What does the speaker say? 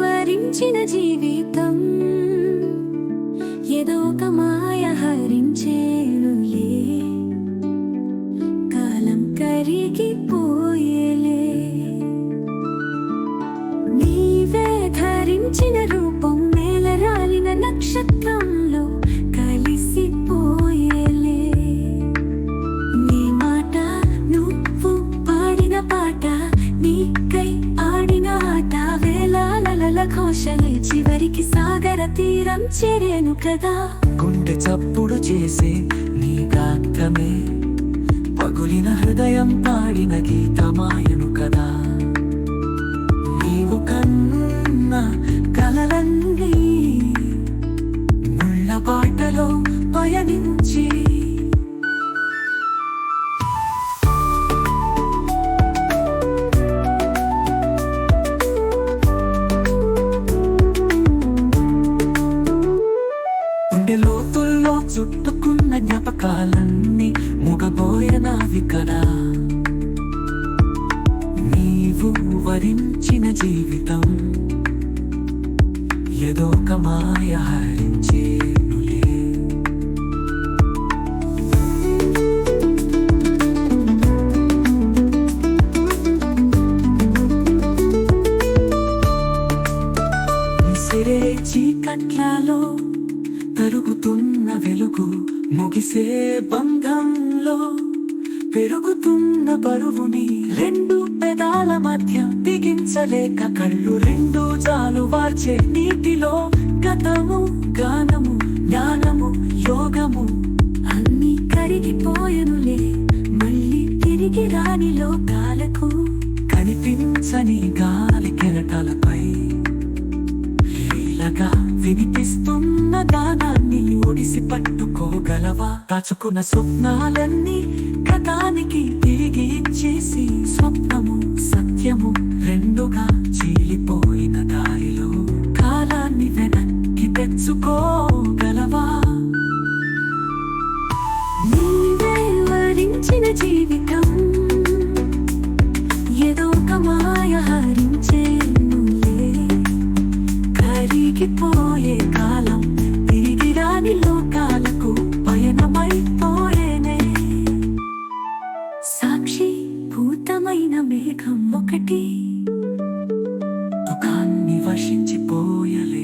వరించిన జీవితం ఏదో ఒక మాయ హరించే సాగర తీరం చేరేను కదా. గుండె చప్పుడు చేసే నీ గాత్రమే. పగులిన హృదయం పాడిన గీతమాయను కదా. నీవు కన్న కలలన్నీ ముళ్ళ పాటలో పయనించి చుట్టుకున్న జ్ఞాపకాలన్నీ ముగబోయనావి కదా. నీవు వరించిన జీవితం ఏదో ఒక మాయ హరించేనులే చీకట్లలో తరుగుతున్న వెలుగు ముగిసే బంధంలో పెరుగుతున్న బరువుని రెండు పెదాల మధ్య బిగించలేక కళ్ళు రెండు చాలు వార్చే నీటిలో గతము గానము జ్ఞానము యోగము. అన్ని కరిగిపోయనులే మళ్ళీ తిరిగి రాని లోకాలకు కనిపించని గాలి కెరటాలపై వినిపిస్తుంది వినిపిస్తున్న గానాన్ని ఒడిసి పట్టుకోగలవా దాచుకున్న స్వప్నాలన్నీ గతానికి తిరిగి ఇచ్చేసి స్వప్నము సత్యము రెండుగా చీలిపోయిన దారిలో కాలాన్ని వెనక్కి తెచ్చుకోగలవా? నీవే వరించిన జీవితం ఏదో ఒక మాయ హరించే మేఘం ఒకటి. దుకాన్ని వశించిపోయలే